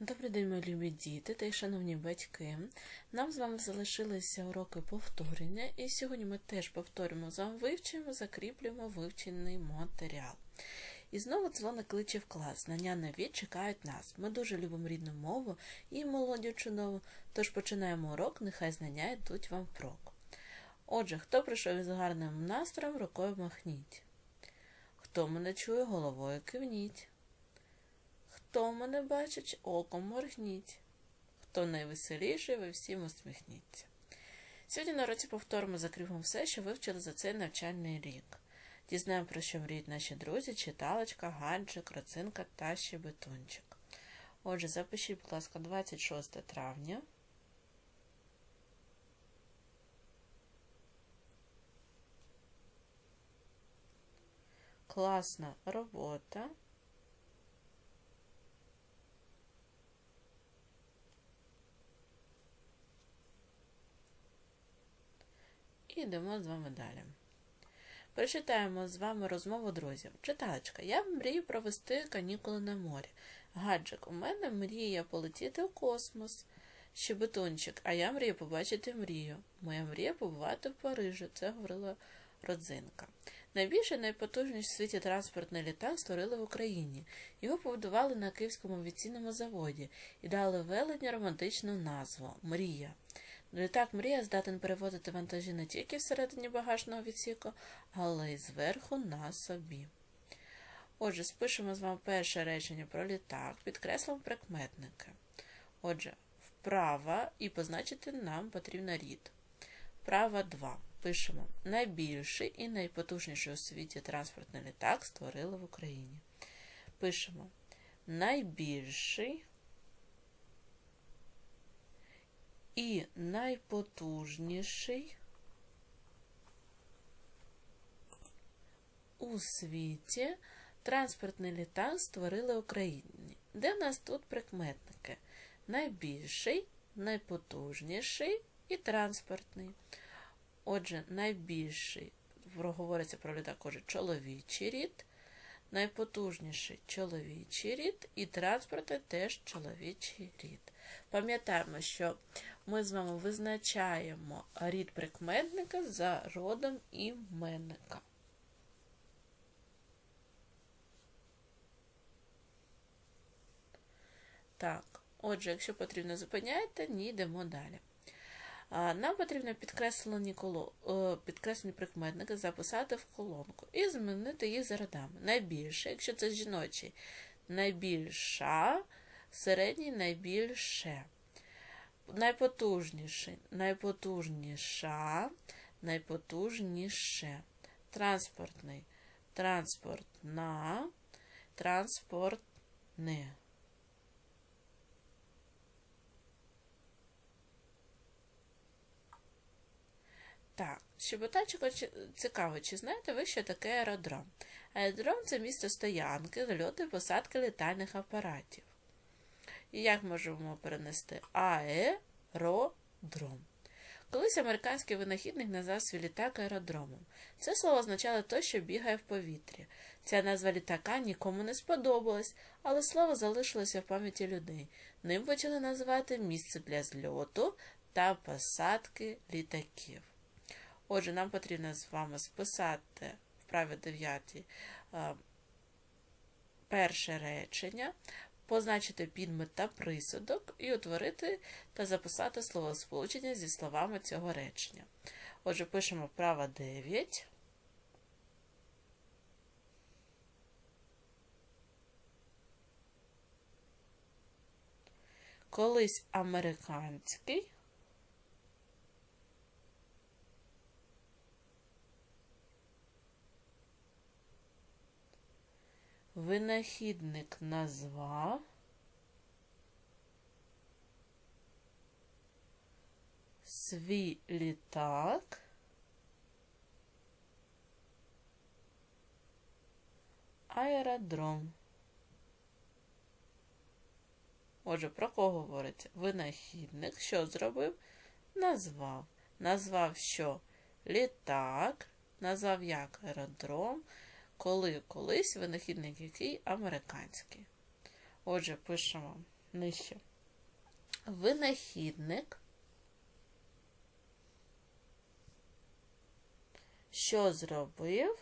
Добрий день, мої любі діти та й шановні батьки. Нам з вами залишилися уроки повторення, і сьогодні ми теж повторюємо з вами вивчимо, закріплюємо вивчений матеріал. І знову дзвоник кличе в клас. Знання нові чекають нас. Ми дуже любимо рідну мову і молодю чудову, тож починаємо урок, нехай знання йдуть вам впрок. Отже, хто прийшов із гарним настроєм, рукою махніть. Хто мене чує, головою кивніть. Хто мене бачить, оком моргніть. Хто найвеселіший, ви всім усміхніться. Сьогодні на році повторимо закріпимо все, що вивчили за цей навчальний рік. Дізнаємо, про що мріють наші друзі, читалочка, гаджик, роцинка та щебетунчик. Отже, запишіть, будь ласка, 26 травня. Класна робота. І йдемо з вами далі. Прочитаємо з вами розмову друзів. Читалочка, я мрію провести канікули на морі. Гаджик, у мене мрія полетіти у космос. Щебетунчик, а я мрію побачити мрію. Моя мрія побувати в Парижі, це говорила родзинка. Найбільший найпотужніший в світі транспортний літак створили в Україні. Його побудували на Київському авіаційному заводі і дали велетня романтичну назву Мрія. Літак Мрія здатен перевозити вантажі не тільки всередині багажного відсіку, але й зверху на собі. Отже, спишемо з вами перше речення про літак, підкреслимо прикметники. Отже, вправа і позначити нам потрібно рід. Вправа 2. Пишемо найбільший і найпотужніший у світі транспортний літак створили в Україні. Пишемо найбільший і найпотужніший у світі транспортний літак створили Україні. Де в нас тут прикметники? Найбільший, найпотужніший і транспортний. Отже, найбільший, говориться про літак, каже, чоловічий рід, найпотужніший чоловічий рід, і транспорти теж чоловічий рід. Пам'ятаємо, що ми з вами визначаємо рід прикметника за родом іменника. Так, отже, якщо потрібно зупиняйте, ні, йдемо далі. Нам потрібно підкреслені, коло... підкреслені прикметники записати в колонку і змінити їх за родами. Найбільше, якщо це жіночий, найбільша, середній найбільше. Найпотужніший, найпотужніша, найпотужніше. Транспортний, транспортна, транспортне. Так, щеботачок цікаво, чи знаєте ви, що таке аеродром? Аеродром це місце стоянки, зльоту посадки літальних апаратів. І як можемо перенести аеродром? Колись американський винахідник назвав свій літак аеродромом. Це слово означало те, що бігає в повітрі. Ця назва літака нікому не сподобалась, але слово залишилося в пам'яті людей. Ним почали називати місце для зльоту та посадки літаків. Отже, нам потрібно з вами списати в праві 9 перше речення, позначити підмет та присудок і утворити та записати словосполучення зі словами цього речення. Отже, пишемо права 9. Колись американський. Винахідник назвав свій літак аеродром. Отже, про кого говориться? Винахідник що зробив? Назвав. Назвав що? Літак, назвав як аеродром коли колись винахідник який американський. Отже, пишемо нижче. Винахідник. Що зробив?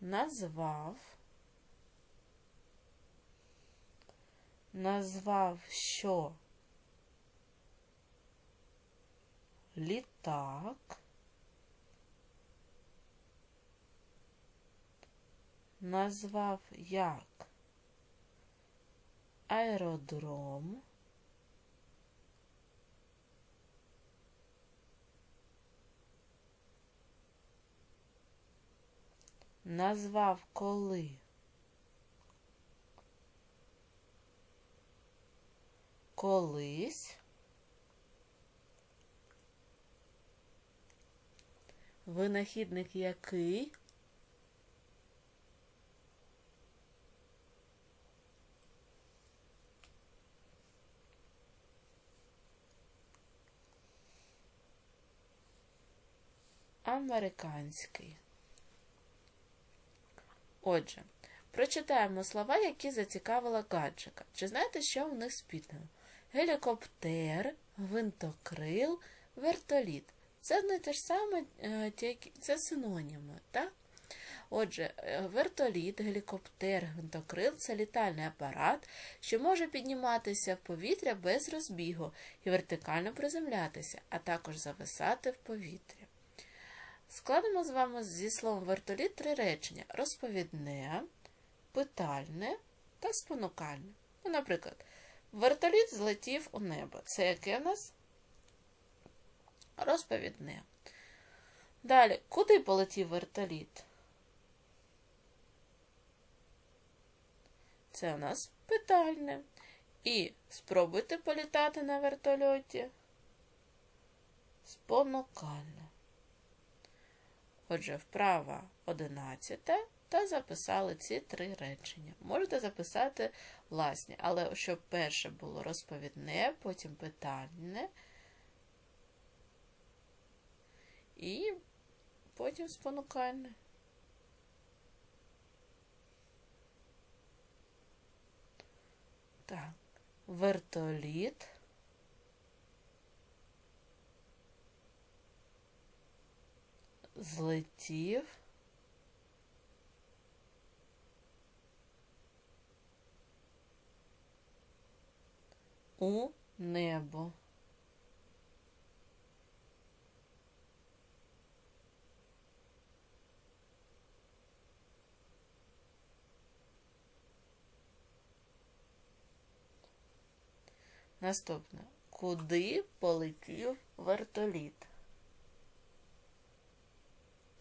Назвав. Назвав що? Літак. Назвав як? Аеродром. Назвав коли? Колись. Винахідник який? Американський. Отже, прочитаємо слова, які зацікавила гаджика. Чи знаєте, що у них спільного? Гелікоптер, гвинтокрил, вертоліт. Це не те ж саме, е, це синоніми, так? Отже, е, вертоліт, гелікоптер, гвинтокрил це літальний апарат, що може підніматися в повітря без розбігу і вертикально приземлятися, а також зависати в повітрі. Складемо з вами зі словом вертоліт три речення: розповідне, питальне та спонукальне. Ну, наприклад, вертоліт злетів у небо. Це яке в нас? Розповідне. Далі, куди полетів вертоліт? Це у нас питальне. І спробуйте політати на вертольоті. Спонукальне. Отже, вправа 11 та записали ці три речення. Можете записати власні, але щоб перше було розповідне, потім питальне і потім спонукальне. Так, вертоліт. Злетів. У небо. Наступне. Куди полетів вертоліт?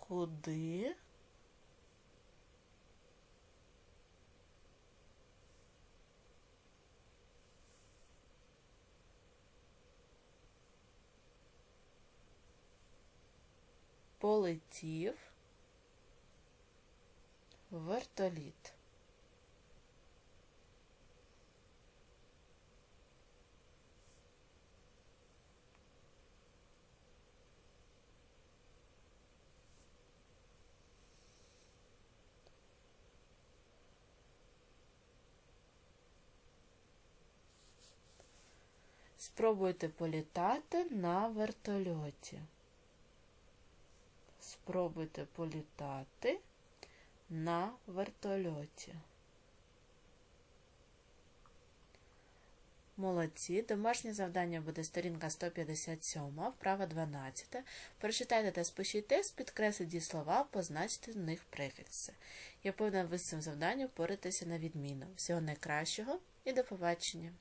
Куди? Полетів вертоліт. Спробуйте політати на вертольоті. Спробуйте політати на вертольоті. Молодці. Домашнє завдання буде сторінка 157, вправа 12. Прочитайте та спишіть тест, підкресліть дієслова, позначте в них префікси. Я повинна ви з цим завданням впоратися на відміну. Всього найкращого і до побачення!